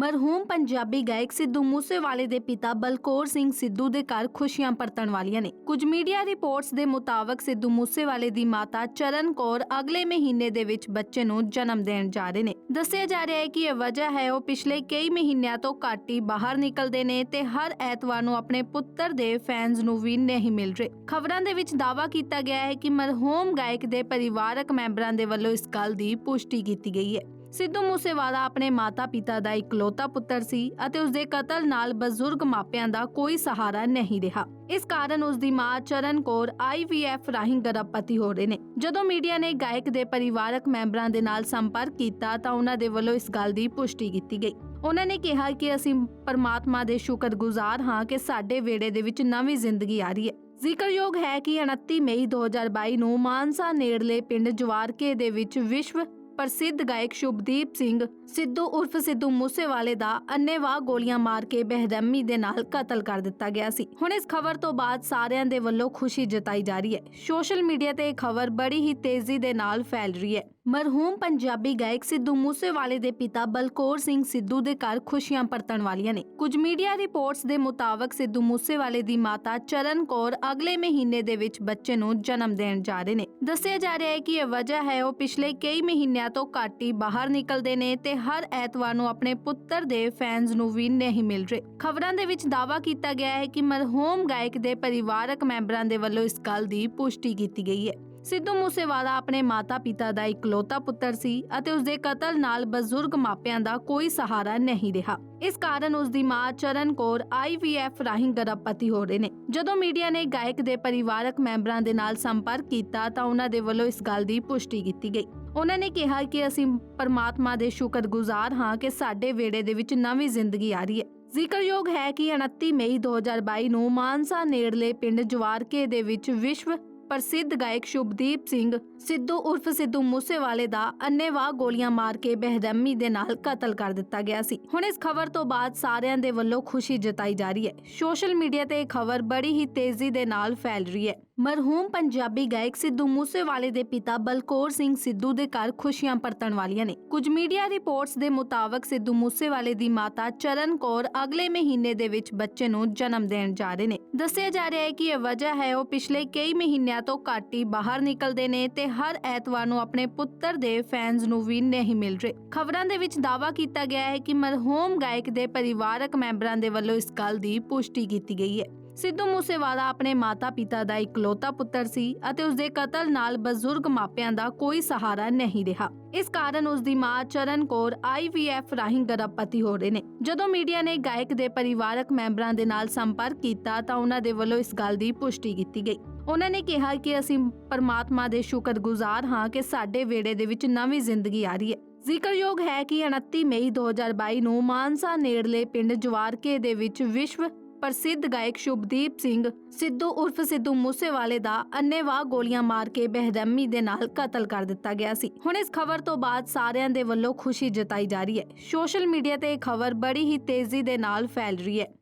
ਮਰਹੂਮ ਪੰਜਾਬੀ ਗਾਇਕ ਸਿੱਧੂ ਮੂਸੇਵਾਲੇ ਦੇ ਪਿਤਾ ਬਲਕੌਰ ਸਿੰਘ ਸਿੱਧੂ ਦੇ ਘਰ ਖੁਸ਼ੀਆਂ ਪਰਤਣ ਵਾਲੀਆਂ ਨੇ। ਕੁਝ ਮੀਡੀਆ ਰਿਪੋਰਟਸ ਦੇ ਮੁਤਾਬਕ ਸਿੱਧੂ ਮੂਸੇਵਾਲੇ ਦੀ ਮਾਤਾ ਚਰਨ ਕੌਰ ਅਗਲੇ ਮਹੀਨੇ ਦੇ ਵਿੱਚ ਬੱਚੇ ਨੂੰ ਜਨਮ ਦੇਣ ਜਾ ਰਹੇ ਨੇ। ਦੱਸਿਆ ਜਾ ਰਿਹਾ ਹੈ ਕਿ ਇਹ ਵਜ੍ਹਾ ਹੈ, ਉਹ ਪਿਛਲੇ ਕਈ ਮਹੀਨਿਆਂ ਤੋਂ ਘੱਟ ਹੀ ਬਾਹਰ ਨਿਕਲਦੇ ਨੇ ਤੇ ਹਰ ਐਤਵਾਰ ਨੂੰ ਆਪਣੇ ਪੁੱਤਰ ਦੇ ਫੈਨਸ ਨੂੰ ਵੀ ਨਹੀਂ ਮਿਲ ਰਹੇ। ਖਬਰਾਂ ਦੇ ਵਿੱਚ ਦਾਅਵਾ ਕੀਤਾ ਗਿਆ ਹੈ ਕਿ ਮਰਹੂਮ ਗਾਇਕ ਦੇ ਪਰਿਵਾਰਕ ਮੈਂਬਰਾਂ ਦੇ ਵੱਲੋਂ ਇਸ ਗੱਲ ਦੀ ਪੁਸ਼ਟੀ ਕੀਤੀ ਗਈ ਹੈ। ਸਿੱਧੂ ਮੂਸੇਵਾਲਾ ਆਪਣੇ ਮਾਤਾ-ਪਿਤਾ ਦਾ ਇਕਲੌਤਾ ਪੁੱਤਰ ਸੀ ਅਤੇ ਉਸ ਦੇ ਕਤਲ ਨਾਲ ਬਜ਼ੁਰਗ ਮਾਪਿਆਂ ਦਾ ਕੋਈ ਸਹਾਰਾ ਨਹੀਂ ਰਿਹਾ। ਇਸ ਕਾਰਨ ਉਸ ਦੀ ਮਾਂ ਚਰਨ ਕੌਰ ਆਈਵੀਐਫ ਰਾਹੀਂ ਗਰਭਵਤੀ ਹੋ ਰਹੇ ਨੇ। ਜਦੋਂ ਮੀਡੀਆ ਨੇ ਗਾਇਕ ਦੇ ਪਰਿਵਾਰਕ ਮੈਂਬਰਾਂ ਦੇ ਨਾਲ ਸੰਪਰਕ ਕੀਤਾ ਤਾਂ ਉਹਨਾਂ ਦੇ ਵੱਲੋਂ ਇਸ ਗੱਲ ਦੀ ਪੁਸ਼ਟੀ ਕੀਤੀ ਗਈ। ਉਹਨਾਂ ਨੇ ਕਿਹਾ ਕਿ ਅਸੀਂ ਪਰਮਾਤਮਾ ਦੇ ਸ਼ੁਕਰਗੁਜ਼ਾਰ ਹਾਂ ਕਿ ਸਾਡੇ ਵੇੜੇ ਦੇ ਵਿੱਚ ਨਵੀਂ ਜ਼ਿੰਦਗੀ ਆ ਰਹੀ ਹੈ। ਜ਼ਿਕਰਯੋਗ ਹੈ ਕਿ 29 ਮਈ 2022 ਨੂੰ ਮਾਨਸਾ ਨੇੜਲੇ ਪਿੰਡ ਜਵਾਰਕੇ ਦੇ ਵਿੱਚ ਵਿਸ਼ਵ ਪ੍ਰਸਿੱਧ ਗਾਇਕ ਸ਼ੁਭਦੀਪ ਸਿੰਘ, ਸਿੱਧੂ ਉਰਫ ਸਿੱਧੂ ਮੂਸੇਵਾਲੇ ਦਾ ਅੰਨੇਵਾਹ ਗੋਲੀਆਂ ਮਾਰ ਕੇ ਬੇਰਹਿਮੀ ਦੇ ਨਾਲ ਕਤਲ ਕਰ ਦਿੱਤਾ ਗਿਆ ਸੀ। ਹੁਣ ਇਸ ਖਬਰ ਤੋਂ ਬਾਅਦ ਸਾਰਿਆਂ ਦੇ ਵੱਲੋਂ ਖੁਸ਼ੀ ਜਤਾਈ ਜਾ ਰਹੀ ਹੈ। ਸੋਸ਼ਲ ਮੀਡੀਆ ਤੇ ਇਹ ਖਬਰ ਬੜੀ ਹੀ ਤੇਜ਼ੀ ਦੇ ਨਾਲ ਫੈਲ ਰਹੀ ਹੈ। ਮਰਹੂਮ ਪੰਜਾਬੀ ਗਾਇਕ ਸਿੱਧੂ ਮੂਸੇਵਾਲੇ ਦੇ ਪਿਤਾ ਬਲਕੌਰ ਸਿੰਘ ਸਿੱਧੂ ਦੇ ਘਰ ਖੁਸ਼ੀਆਂ ਪਰਤਣ ਵਾਲੀਆਂ ਨੇ। ਕੁਝ ਮੀਡੀਆ ਰਿਪੋਰਟਸ ਦੇ ਮੁਤਾਬਕ ਸਿੱਧੂ ਮੂਸੇਵਾਲੇ ਦੀ ਮਾਤਾ ਚਰਨ ਕੌਰ ਅਗਲੇ ਮਹੀਨੇ ਦੇ ਵਿੱਚ ਬੱਚੇ ਨੂੰ ਜਨਮ ਦੇਣ ਜਾ ਰਹੇ ਨੇ। ਦੱਸਿਆ ਜਾ ਰਿਹਾ ਹੈ ਕਿ ਇਹ ਵਜ੍ਹਾ ਹੈ, ਉਹ ਪਿਛਲੇ ਕਈ ਮਹੀਨਿਆਂ ਤੋਂ ਘੱਟ ਹੀ ਬਾਹਰ ਨਿਕਲਦੇ ਨੇ ਤੇ ਹਰ ਐਤਵਾਰ ਨੂੰ ਆਪਣੇ ਪੁੱਤਰ ਦੇ ਫੈਨਸ ਨੂੰ ਵੀ ਨਹੀਂ ਮਿਲ ਰਹੇ। ਖਬਰਾਂ ਦੇ ਵਿੱਚ ਦਾਅਵਾ ਕੀਤਾ ਗਿਆ ਹੈ ਕਿ ਮਰਹੂਮ ਗਾਇਕ ਦੇ ਪਰਿਵਾਰਕ ਮੈਂਬਰਾਂ ਦੇ ਵੱਲੋਂ ਇਸ ਗੱਲ ਦੀ ਪੁਸ਼ਟੀ ਕੀਤੀ ਗਈ ਹੈ। ਸਿੱਧੂ ਮੂਸੇਵਾਲਾ ਆਪਣੇ ਮਾਤਾ-ਪਿਤਾ ਦਾ ਇਕਲੌਤਾ ਪੁੱਤਰ ਸੀ ਅਤੇ ਉਸ ਦੇ ਕਤਲ ਨਾਲ ਬਜ਼ੁਰਗ ਮਾਪਿਆਂ ਦਾ ਕੋਈ ਸਹਾਰਾ ਨਹੀਂ ਰਿਹਾ। ਇਸ ਕਾਰਨ ਉਸ ਦੀ ਮਾਂ ਚਰਨ ਕੌਰ ਆਈਵੀਐਫ ਰਾਹੀਂ ਗਰਭਵਤੀ ਹੋ ਰਹੇ ਨੇ। ਜਦੋਂ ਮੀਡੀਆ ਨੇ ਗਾਇਕ ਦੇ ਪਰਿਵਾਰਕ ਮੈਂਬਰਾਂ ਦੇ ਨਾਲ ਸੰਪਰਕ ਕੀਤਾ ਤਾਂ ਉਹਨਾਂ ਦੇ ਵੱਲੋਂ ਇਸ ਗੱਲ ਦੀ ਪੁਸ਼ਟੀ ਕੀਤੀ ਗਈ। ਉਹਨਾਂ ਨੇ ਕਿਹਾ ਕਿ ਅਸੀਂ ਪਰਮਾਤਮਾ ਦੇ ਸ਼ੁਕਰਗੁਜ਼ਾਰ ਹਾਂ ਕਿ ਸਾਡੇ ਵੇੜੇ ਦੇ ਵਿੱਚ ਨਵੀਂ ਜ਼ਿੰਦਗੀ ਆ ਰਹੀ ਹੈ। ਜ਼ਿਕਰਯੋਗ ਹੈ ਕਿ 29 ਮਈ 2022 ਨੂੰ ਮਾਨਸਾ ਨੇੜਲੇ ਪਿੰਡ ਜਵਾਰਕੇ ਦੇ ਵਿੱਚ ਵਿਸ਼ਵ ਪ੍ਰਸਿੱਧ ਗਾਇਕ ਸ਼ੁਭਦੀਪ ਸਿੰਘ, ਸਿੱਧੂ ਉਰਫ ਸਿੱਧੂ ਮੂਸੇਵਾਲੇ ਦਾ ਅੰਨੇਵਾਹ ਗੋਲੀਆਂ ਮਾਰ ਕੇ ਬੇਰਹਿਮੀ ਦੇ ਨਾਲ ਕਤਲ ਕਰ ਦਿੱਤਾ ਗਿਆ ਸੀ। ਹੁਣ ਇਸ ਖਬਰ ਤੋਂ ਬਾਅਦ ਸਾਰਿਆਂ ਦੇ ਵੱਲੋਂ ਖੁਸ਼ੀ ਜਤਾਈ ਜਾ ਰਹੀ ਹੈ। ਸੋਸ਼ਲ ਮੀਡੀਆ ਤੇ ਇਹ ਖਬਰ ਬੜੀ ਹੀ ਤੇਜ਼ੀ ਦੇ ਨਾਲ ਫੈਲ ਰਹੀ ਹੈ। ਮਰਹੂਮ ਪੰਜਾਬੀ ਗਾਇਕ ਸਿੱਧੂ ਮੂਸੇਵਾਲੇ ਦੇ ਪਿਤਾ ਬਲਕੌਰ ਸਿੰਘ ਸਿੱਧੂ ਦੇ ਘਰ ਖੁਸ਼ੀਆਂ ਪਰਤਣ ਵਾਲੀਆਂ ਨੇ। ਕੁਝ ਮੀਡੀਆ ਰਿਪੋਰਟਸ ਦੇ ਮੁਤਾਬਕ ਸਿੱਧੂ ਮੂਸੇਵਾਲੇ ਦੀ ਮਾਤਾ ਚਰਨ ਕੌਰ ਅਗਲੇ ਮਹੀਨੇ ਦੇ ਵਿੱਚ ਬੱਚੇ ਨੂੰ ਜਨਮ ਦੇਣ ਜਾ ਰਹੇ ਨੇ। ਦੱਸਿਆ ਜਾ ਰਿਹਾ ਹੈ ਕਿ ਇਹ ਵਜ੍ਹਾ ਹੈ, ਉਹ ਪਿਛਲੇ ਕਈ ਮਹੀਨਿਆਂ ਤੋਂ ਘੱਟ ਹੀ ਬਾਹਰ ਨਿਕਲਦੇ ਨੇ ਤੇ ਹਰ ਐਤਵਾਰ ਨੂੰ ਆਪਣੇ ਪੁੱਤਰ ਦੇ ਫੈਨਸ ਨੂੰ ਵੀ ਨਹੀਂ ਮਿਲ ਰਹੇ। ਖਬਰਾਂ ਦੇ ਵਿੱਚ ਦਾਅਵਾ ਕੀਤਾ ਗਿਆ ਹੈ ਕਿ ਮਰਹੂਮ ਗਾਇਕ ਦੇ ਪਰਿਵਾਰਕ ਮੈਂਬਰਾਂ ਦੇ ਵੱਲੋਂ ਇਸ ਗੱਲ ਦੀ ਪੁਸ਼ਟੀ ਕੀਤੀ ਗਈ ਹੈ। ਸਿੱਧੂ ਮੂਸੇਵਾਲਾ ਆਪਣੇ ਮਾਤਾ-ਪਿਤਾ ਦਾ ਇਕਲੌਤਾ ਪੁੱਤਰ ਸੀ ਅਤੇ ਉਸ ਦੇ ਕਤਲ ਨਾਲ ਬਜ਼ੁਰਗ ਮਾਪਿਆਂ ਦਾ ਕੋਈ ਸਹਾਰਾ ਨਹੀਂ ਰਿਹਾ। ਇਸ ਕਾਰਨ ਉਸ ਦੀ ਮਾਂ ਚਰਨ ਕੌਰ ਆਈਵੀਐਫ ਰਾਹੀਂ ਗਰਭਵਤੀ ਹੋ ਰਹੇ ਨੇ। ਜਦੋਂ ਮੀਡੀਆ ਨੇ ਗਾਇਕ ਦੇ ਪਰਿਵਾਰਕ ਮੈਂਬਰਾਂ ਦੇ ਨਾਲ ਸੰਪਰਕ ਕੀਤਾ ਤਾਂ ਉਹਨਾਂ ਦੇ ਵੱਲੋਂ ਇਸ ਗੱਲ ਦੀ ਪੁਸ਼ਟੀ ਕੀਤੀ ਗਈ। ਉਹਨਾਂ ਨੇ ਕਿਹਾ ਕਿ ਅਸੀਂ ਪਰਮਾਤਮਾ ਦੇ ਸ਼ੁਕਰਗੁਜ਼ਾਰ ਹਾਂ ਕਿ ਸਾਡੇ ਵੇੜੇ ਦੇ ਵਿੱਚ ਨਵੀਂ ਜ਼ਿੰਦਗੀ ਆ ਰਹੀ ਹੈ। ਜ਼ਿਕਰਯੋਗ ਹੈ ਕਿ 29 ਮਈ 2022 ਨੂੰ ਮਾਨਸਾ ਨੇੜਲੇ ਪਿੰਡ ਜਵਾਰਕੇ ਦੇ ਵਿੱਚ ਵਿਸ਼ਵ ਪ੍ਰਸਿੱਧ ਗਾਇਕ ਸ਼ੁਭਦੀਪ ਸਿੰਘ, ਸਿੱਧੂ ਉਰਫ ਸਿੱਧੂ ਮੂਸੇਵਾਲੇ ਦਾ ਅੰਨੇਵਾਹ ਗੋਲੀਆਂ ਮਾਰ ਕੇ ਬੇਰਹਿਮੀ ਦੇ ਨਾਲ ਕਤਲ ਕਰ ਦਿੱਤਾ ਗਿਆ ਸੀ। ਹੁਣ ਇਸ ਖਬਰ ਤੋਂ ਬਾਅਦ ਸਾਰਿਆਂ ਦੇ ਵੱਲੋਂ ਖੁਸ਼ੀ ਜਤਾਈ ਜਾ ਰਹੀ ਹੈ। ਸੋਸ਼ਲ ਮੀਡੀਆ ਤੇ ਇਹ ਖਬਰ ਬੜੀ ਹੀ ਤੇਜ਼ੀ ਦੇ ਨਾਲ ਫੈਲ ਰਹੀ ਹੈ।